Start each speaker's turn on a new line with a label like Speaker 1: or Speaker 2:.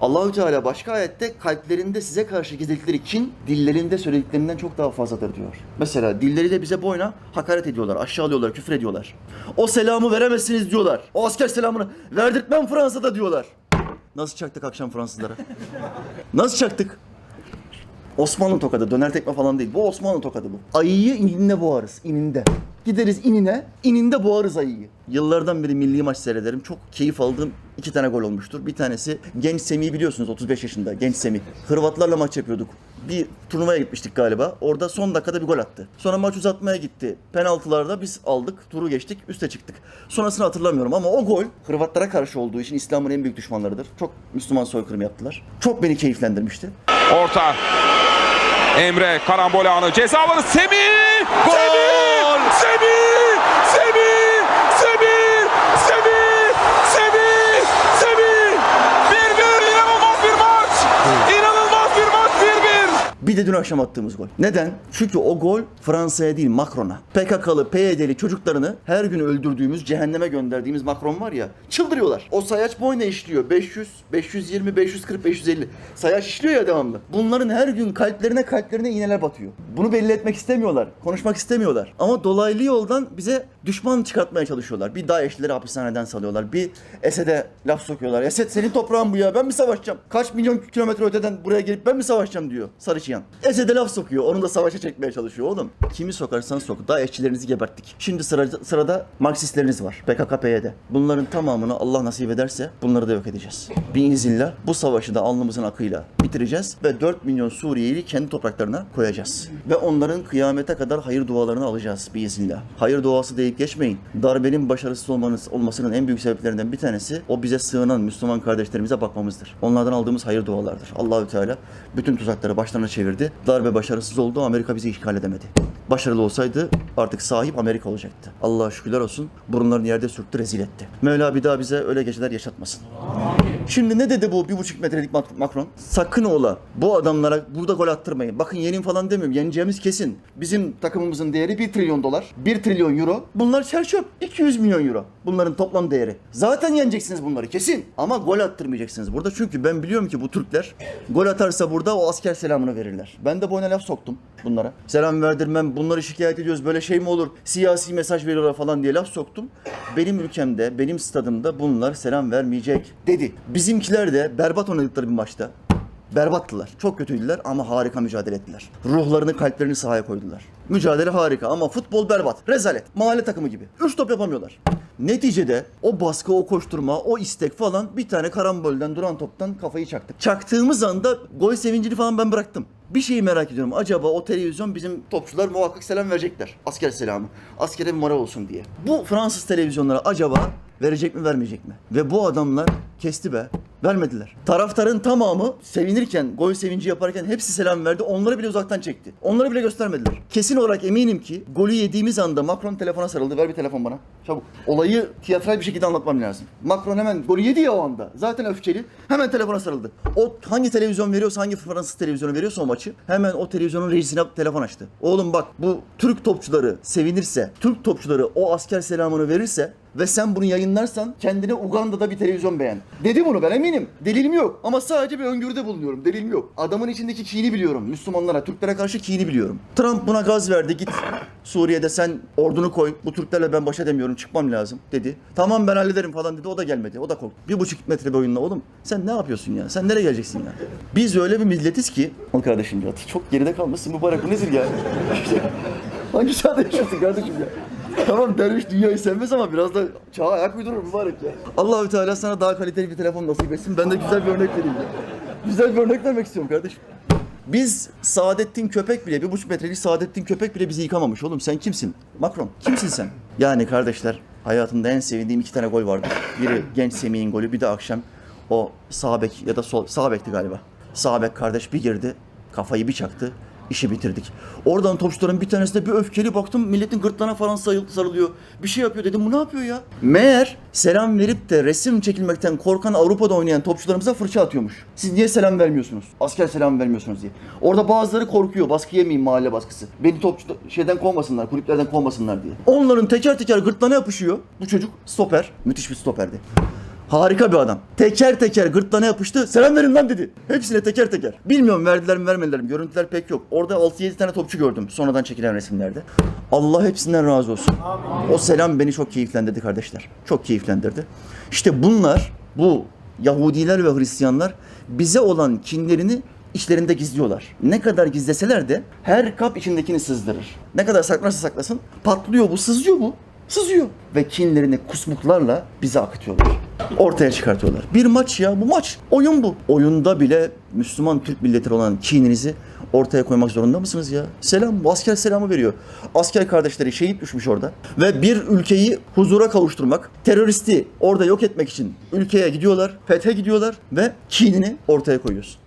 Speaker 1: Allahü Teala başka ayette kalplerinde size karşı gizledikleri kin dillerinde söylediklerinden çok daha fazladır diyor. Mesela dilleriyle bize boyuna hakaret ediyorlar, aşağılıyorlar, küfür ediyorlar. O selamı veremezsiniz diyorlar. O asker selamını verdirtmem Fransa'da diyorlar. Nasıl çaktık akşam Fransızlara? Nasıl çaktık? Osmanlı tokadı, döner tekme falan değil. Bu Osmanlı tokadı bu. Ayıyı ininde boğarız, ininde. Gideriz inine, ininde boğarız ayıyı. Yıllardan beri milli maç seyrederim. Çok keyif aldığım iki tane gol olmuştur. Bir tanesi genç Semih'i biliyorsunuz 35 yaşında genç Semih. Hırvatlarla maç yapıyorduk. Bir turnuvaya gitmiştik galiba. Orada son dakikada bir gol attı. Sonra maç uzatmaya gitti. Penaltılarda biz aldık, turu geçtik, üste çıktık. Sonrasını hatırlamıyorum ama o gol Hırvatlara karşı olduğu için İslam'ın en büyük düşmanlarıdır. Çok Müslüman soykırım yaptılar. Çok beni keyiflendirmişti.
Speaker 2: Orta. Emre karambol anı ceza Semih!
Speaker 1: Gol!
Speaker 2: Semih! Semih! Semih! Semih!
Speaker 1: Bir de dün akşam attığımız gol. Neden? Çünkü o gol Fransa'ya değil Macron'a. PKK'lı, PYD'li çocuklarını her gün öldürdüğümüz, cehenneme gönderdiğimiz Macron var ya, çıldırıyorlar. O sayaç boyuna işliyor. 500, 520, 540, 550. Sayaç işliyor ya devamlı. Bunların her gün kalplerine kalplerine iğneler batıyor. Bunu belli etmek istemiyorlar. Konuşmak istemiyorlar. Ama dolaylı yoldan bize düşman çıkartmaya çalışıyorlar. Bir DAEŞ'lileri hapishaneden salıyorlar. Bir Esed'e laf sokuyorlar. Esed senin toprağın bu ya. Ben mi savaşacağım? Kaç milyon kilometre öteden buraya gelip ben mi savaşacağım diyor Sarıçıyan. Esed'e laf sokuyor. Onu da savaşa çekmeye çalışıyor oğlum. Kimi sokarsan sok. DAEŞ'çilerinizi geberttik. Şimdi sırada, sırada Marksistleriniz var. PKK, PYD. Bunların tamamını Allah nasip ederse bunları da yok edeceğiz. Biiznillah bu savaşı da alnımızın akıyla bitireceğiz ve 4 milyon Suriyeli kendi topraklarına koyacağız. Ve onların kıyamete kadar hayır dualarını alacağız biiznillah. Hayır duası deyip geçmeyin. Darbenin başarısız olmanız, olmasının en büyük sebeplerinden bir tanesi o bize sığınan Müslüman kardeşlerimize bakmamızdır. Onlardan aldığımız hayır dualardır. Allahü Teala bütün tuzakları başlarına çevirdi. Darbe başarısız oldu. Amerika bizi işgal edemedi. Başarılı olsaydı artık sahip Amerika olacaktı. Allah'a şükürler olsun. Burunlarını yerde sürttü, rezil etti. Mevla bir daha bize öyle geceler yaşatmasın. Şimdi ne dedi bu bir buçuk metrelik Mac- Macron? Sakın ola bu adamlara burada gol attırmayın. Bakın yenin falan demiyorum. Yeneceğimiz kesin. Bizim takımımızın değeri 1 trilyon dolar. 1 trilyon euro. Bunlar çerçöp. 200 milyon euro. Bunların toplam değeri. Zaten yeneceksiniz bunları kesin. Ama gol attırmayacaksınız burada. Çünkü ben biliyorum ki bu Türkler gol atarsa burada o asker selamını verirler. Ben de boyuna laf soktum bunlara. Selam verdirmem. Bunları şikayet ediyoruz. Böyle şey mi olur? Siyasi mesaj veriyorlar falan diye laf soktum. Benim ülkemde, benim stadımda bunlar selam vermeyecek dedi. Bizimkiler de berbat oynadıkları bir maçta berbattılar. Çok kötüydüler ama harika mücadele ettiler. Ruhlarını, kalplerini sahaya koydular. Mücadele harika ama futbol berbat. Rezalet. Mahalle takımı gibi. Üç top yapamıyorlar. Neticede o baskı, o koşturma, o istek falan bir tane karambolden duran toptan kafayı çaktık. Çaktığımız anda gol sevincini falan ben bıraktım. Bir şeyi merak ediyorum. Acaba o televizyon bizim topçular muhakkak selam verecekler. Asker selamı. Askere bir moral olsun diye. Bu Fransız televizyonlara acaba verecek mi vermeyecek mi? Ve bu adamlar kesti be. Vermediler. Taraftarın tamamı sevinirken, gol sevinci yaparken hepsi selam verdi. Onları bile uzaktan çekti. Onları bile göstermediler. Kesin olarak eminim ki golü yediğimiz anda Macron telefona sarıldı. Ver bir telefon bana. Çabuk. Olayı tiyatral bir şekilde anlatmam lazım. Macron hemen golü yedi ya o anda. Zaten öfkeli. Hemen telefona sarıldı. O hangi televizyon veriyorsa, hangi Fransız televizyonu veriyorsa o maçı hemen o televizyonun rejisine telefon açtı. Oğlum bak bu Türk topçuları sevinirse, Türk topçuları o asker selamını verirse ve sen bunu yayınlarsan kendine Uganda'da bir televizyon beğen. Dedi bunu ben eminim. Delilim yok ama sadece bir öngörüde bulunuyorum. Delilim yok. Adamın içindeki kini biliyorum. Müslümanlara, Türklere karşı kini biliyorum. Trump buna gaz verdi. Git Suriye'de sen ordunu koy. Bu Türklerle ben baş edemiyorum. Çıkmam lazım dedi. Tamam ben hallederim falan dedi. O da gelmedi. O da korktu. Bir buçuk metre boyunla oğlum. Sen ne yapıyorsun ya? Sen nereye geleceksin ya? Biz öyle bir milletiz ki. Al kardeşim ya. Çok geride kalmışsın mübarek. Bu nedir ya? Hangi çağda yaşıyorsun kardeşim ya? Tamam derviş dünyayı sevmez ama biraz da çağa ayak uydurur mübarek ya. Allahü Teala sana daha kaliteli bir telefon nasip etsin. Ben de güzel bir örnek vereyim ya. Güzel bir örnek vermek istiyorum kardeşim. Biz Saadettin Köpek bile, bir buçuk metrelik Saadettin Köpek bile bizi yıkamamış oğlum. Sen kimsin? Macron, kimsin sen? Yani kardeşler, hayatımda en sevdiğim iki tane gol vardı. Biri genç Semih'in golü, bir de akşam o sağ bek ya da sol, sağ bekti galiba. Sağ bek kardeş bir girdi, kafayı bir çaktı işi bitirdik. Oradan topçuların bir tanesine bir öfkeli baktım milletin gırtlağına falan sarıl- sarılıyor. Bir şey yapıyor dedim bu ne yapıyor ya? Meğer selam verip de resim çekilmekten korkan Avrupa'da oynayan topçularımıza fırça atıyormuş. Siz niye selam vermiyorsunuz? Asker selam vermiyorsunuz diye. Orada bazıları korkuyor baskı yemeyeyim mahalle baskısı. Beni topçu şeyden kovmasınlar kulüplerden kovmasınlar diye. Onların teker teker gırtlağına yapışıyor. Bu çocuk stoper. Müthiş bir stoperdi. Harika bir adam. Teker teker gırtlağına yapıştı. Selam verin lan dedi. Hepsine teker teker. Bilmiyorum verdiler mi vermediler mi. Görüntüler pek yok. Orada 6-7 tane topçu gördüm. Sonradan çekilen resimlerde. Allah hepsinden razı olsun. O selam beni çok keyiflendirdi kardeşler. Çok keyiflendirdi. İşte bunlar bu Yahudiler ve Hristiyanlar bize olan kinlerini içlerinde gizliyorlar. Ne kadar gizleseler de her kap içindekini sızdırır. Ne kadar saklarsa saklasın patlıyor bu, sızıyor bu. Sızıyor. Ve kinlerini kusmuklarla bize akıtıyorlar. Ortaya çıkartıyorlar. Bir maç ya bu maç. Oyun bu. Oyunda bile Müslüman Türk milletleri olan kininizi ortaya koymak zorunda mısınız ya? Selam. Bu asker selamı veriyor. Asker kardeşleri şehit düşmüş orada. Ve bir ülkeyi huzura kavuşturmak, teröristi orada yok etmek için ülkeye gidiyorlar, fethe gidiyorlar ve kinini ortaya koyuyorsun.